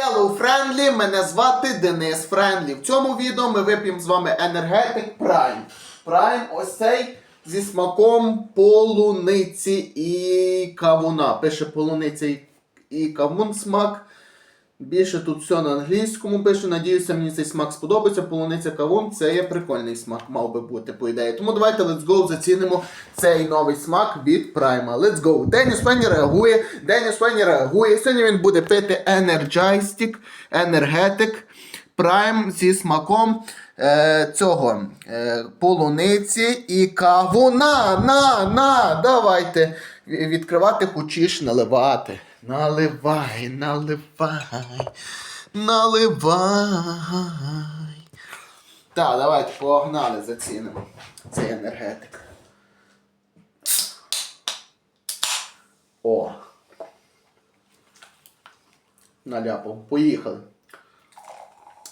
Hello, Friendly! Мене звати Денис Френдлі. В цьому відео ми вип'ємо з вами енергетик Prime. Prime ось цей зі смаком полуниці і кавуна. Пише полуниця і кавун смак. Більше тут все на англійському пише. Надіюся, мені цей смак сподобається. Полуниця кавун це є прикольний смак, мав би бути, по ідеї. Тому давайте let's go зацінимо цей новий смак від Prime. Let's go. Деніс Фенні реагує. Деніс Фенні реагує. Сьогодні він буде пити Energiztic, енергетик Prime зі смаком е, цього е, полуниці і кавуна. На, на, давайте відкривати хочеш наливати. Наливай, наливай, наливай. Так, давайте погнали, зацінимо цей енергетик. О. Наляпав. Поїхали.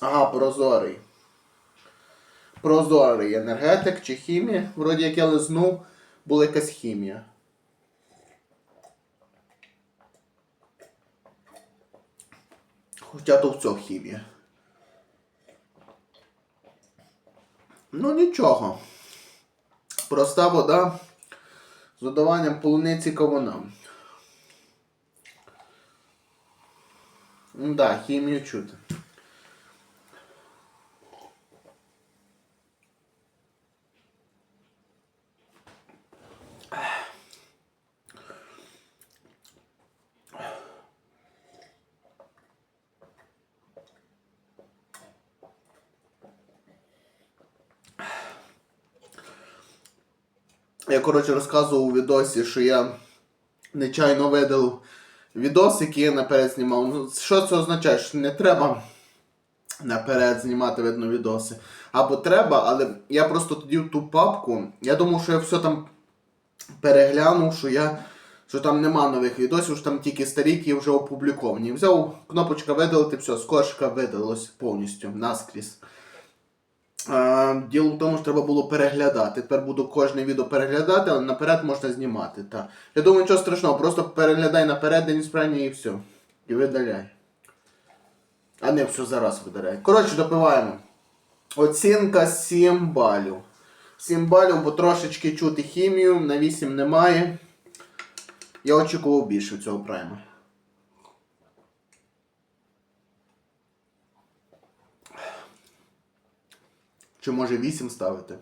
Ага, прозорий. Прозорий енергетик чи хімія. Вроді як я лизнув, була якась хімія. Хоча то в цьому хімія. Ну нічого. Проста вода з додаванням полуниці кавуна. Да, хімію чути. Я, коротше, розказував у відосі, що я нечайно видалив відос, який я наперед знімав. Ну, що це означає? Що не треба наперед знімати, видно, відоси. Або треба, але я просто тоді в ту папку. Я думав, що я все там переглянув, що я. Що там нема нових відосів, що там тільки старі, які вже опубліковані. Взяв кнопочка видалити, все, з кошика видалилось повністю наскрізь. Діло в тому, що треба було переглядати. Тепер буду кожне відео переглядати, але наперед можна знімати. Та. Я думаю, нічого страшного, просто переглядай наперед день справні і все. І видаляй. А не все зараз видаляй. Коротше, допиваємо. Оцінка 7 балів. 7 балів, бо трошечки чути хімію, на 8 немає. Я очікував більше цього прайма. Чи може 8 ставити?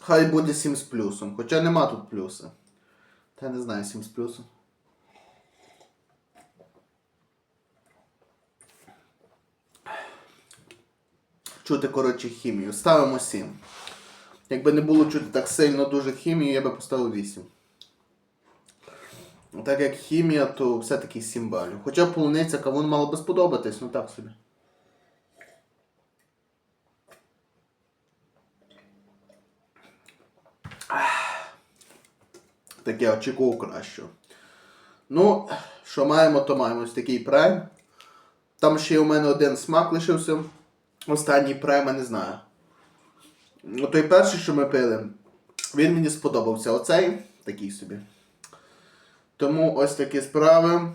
Хай буде 7 з плюсом. Хоча нема тут плюса. Та я не знаю 7 з плюсом. Чути, коротше, хімію. Ставимо 7. Якби не було чути так сильно дуже хімію, я би поставив 8. Так як хімія, то все-таки 7 балів. Хоча полуниця кавун мало би сподобатись, ну так собі. Так я очікував кращого. Ну, що маємо, то маємо. Ось такий прайм. Там ще у мене один смак лишився. Останній прайм, я не знаю. Ну, той перший, що ми пили, він мені сподобався. Оцей такий собі. Тому ось такі справи.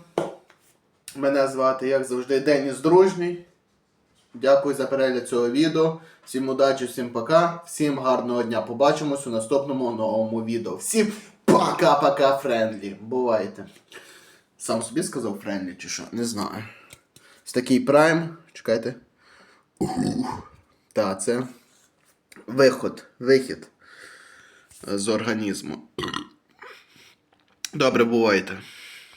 Мене звати, як завжди, Деніс Дружній. Дякую за перегляд цього відео. Всім удачі, всім пока. Всім гарного дня. Побачимось у наступному новому відео. Всім пока-пока, френдлі. Бувайте. Сам собі сказав френдлі чи що? Не знаю. Ось такий прайм. Чекайте. Та, це виход, вихід з організму. Добре, бувайте.